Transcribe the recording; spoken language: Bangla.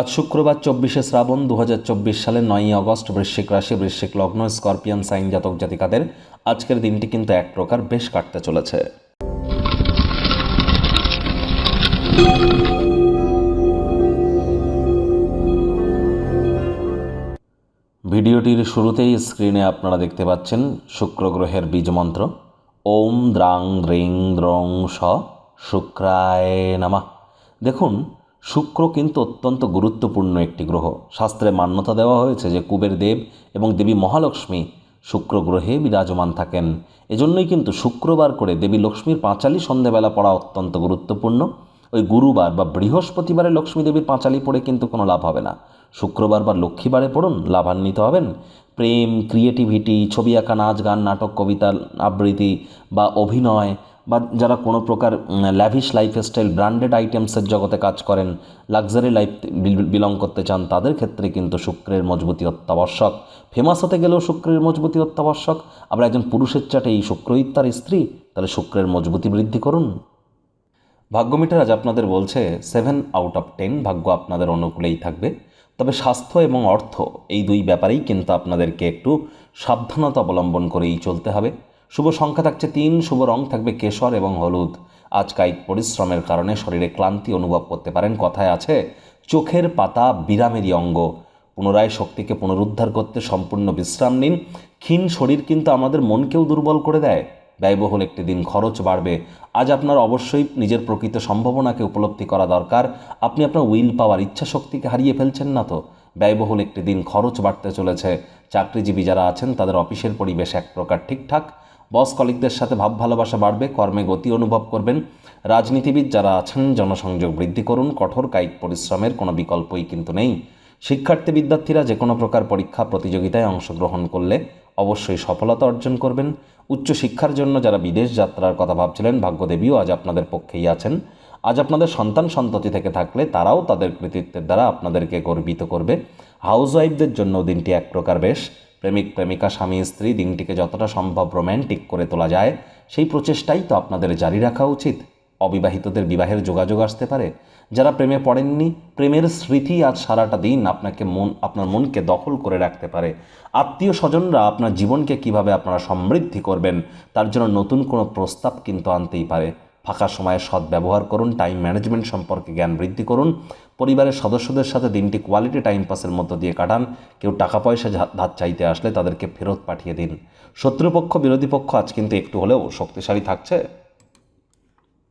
আজ শুক্রবার চব্বিশে শ্রাবণ দু সালের নয়ই অগস্ট বৃশ্চিক রাশি, বৃশ্চিক লগ্ন, স্করপিয়ান, সাইন জাতক জাতিকাদের আজকের দিনটি কিন্তু এক প্রকার বেশ কাটতে চলেছে। ভিডিওটির শুরুতেই স্ক্রিনে আপনারা দেখতে পাচ্ছেন শুক্র গ্রহের বীজ মন্ত্র ওম দ্রাং দ্রিং দ্রং স শুক্রায় নামা। দেখুন শুক্র কিন্তু অত্যন্ত গুরুত্বপূর্ণ একটি গ্রহ। শাস্ত্রে মান্যতা দেওয়া হয়েছে যে কুবের দেব এবং দেবী মহালক্ষ্মী শুক্র গ্রহে বিরাজমান থাকেন। এজন্যই কিন্তু শুক্রবার করে দেবী লক্ষ্মীর পাঁচালি সন্ধেবেলা পড়া অত্যন্ত গুরুত্বপূর্ণ। ওই গুরুবার বা বৃহস্পতিবারে লক্ষ্মী দেবীর পাঁচালি পড়ে কিন্তু কোনো লাভ হবে না। শুক্রবার বা লক্ষ্মীবারে পড়ুন, লাভান্বিত হবেন। প্রেম, ক্রিয়েটিভিটি, ছবি আঁকা, নাচ গান, নাটক, কবিতা, আবৃত্তি বা অভিনয় বা যারা কোনো প্রকার ল্যাভিশ লাইফস্টাইল ব্র্যান্ডেড আইটেমসের জগতে কাজ করেন লাক্সারি লাইফ বিলং করতে চান, তাদের ক্ষেত্রে কিন্তু শুক্রের মজবুতি অত্যাবশ্যক। ফেমাস হতে গেলেও শুক্রের মজবুতি অত্যাবশ্যক। আবার একজন পুরুষের চাটে এই শুক্রই তার স্ত্রী, তাহলে শুক্রের মজবুতি বৃদ্ধি করুন। ভাগ্যমিটার আজ আপনাদের বলছে সেভেন আউট অফ টেন ভাগ্য আপনাদের অনুকূলেই থাকবে। তবে স্বাস্থ্য এবং অর্থ, এই দুই ব্যাপারেই কিন্তু আপনাদেরকে একটু সাবধানতা অবলম্বন করেই চলতে হবে। শুভ সংখ্যা থাকছে তিন, শুভ রং থাকবে কেশর এবং হলুদ। আজ কায়িক পরিশ্রমের কারণে শরীরে ক্লান্তি অনুভব করতে পারেন, কথায় আছে, চোখের পাতা বিরামেরই অঙ্গ। পুনরায় শক্তিকে পুনরুদ্ধার করতে সম্পূর্ণ বিশ্রাম নিন। ক্ষীণ শরীর কিন্তু আমাদের মনকেও দুর্বল করে দেয়। ব্যয়বহুল একটি দিন খরচ বাড়বে। আজ আপনার অবশ্যই নিজের প্রকৃত সম্ভাবনাকে উপলব্ধি করা দরকার। আপনি আপনার উইল পাওয়ার ইচ্ছা শক্তিকে হারিয়ে ফেলছেন না তো। ব্যয়বহুল একটি দিন খরচ বাড়তে চলেছে। চাকরিজীবী যারা আছেন, তাদের অফিসের পরিবেশ এক প্রকার ঠিকঠাক। বস কলিকদের সাথে ভাব ভালোবাসা বাড়বে, কর্মে গতি অনুভব করবেন। রাজনীতিবিদ যারা আছেন, জনসংযোগ বৃদ্ধি করুন, কঠোর কায়িক পরিশ্রমের কোনো বিকল্পই কিন্তু নেই। শিক্ষার্থী বিদ্যার্থীরা যে কোনো প্রকার পরীক্ষা, প্রতিযোগিতায় অংশগ্রহণ করলে অবশ্যই সফলতা অর্জন করবেন। উচ্চশিক্ষার জন্য যারা বিদেশ যাত্রার কথা ভাবছিলেন, ভাগ্যদেবীও আজ আপনাদের পক্ষেই আছেন। আজ আপনাদের সন্তান সন্ততি থেকে থাকলে তারাও তাদের কৃতিত্বের দ্বারা আপনাদেরকে গর্বিত করবে। হাউস ওয়াইফদের জন্য দিনটি এক প্রকার বেশ। প্রেমিক, প্রেমিকা, স্বামী, স্ত্রী, দিনটিকে যতটা সম্ভব রোম্যান্টিক করে তোলা যায়, সেই প্রচেষ্টাই তো আপনাদের জারি রাখা উচিত। অবিবাহিতদের বিবাহের যোগাযোগ আসতে পারে। যারা প্রেমে পড়েননি, প্রেমের স্মৃতি আজ সারাটা দিন আপনাকে মন, আপনার মনকে দখল করে রাখতে পারে। আত্মীয় স্বজনরা আপনার জীবনকে কীভাবে আপনারা সমৃদ্ধি করবেন, তার জন্য নতুন কোনো প্রস্তাব কিন্তু আনতেই পারে। ফাঁকা সময়ে সৎ ব্যবহার করুন টাইম ম্যানেজমেন্ট সম্পর্কে জ্ঞান বৃদ্ধি করুন, পরিবারের সদস্যদের সাথে দিনটি কোয়ালিটি টাইম পাসের মধ্য দিয়ে কাটান, কেউ টাকা পয়সা ধার চাইতে আসলে তাদেরকে ফেরত পাঠিয়ে দিন। শত্রুপক্ষ, বিরোধী পক্ষ আজ কিন্তু একটু হলেও শক্তিশালী থাকছে।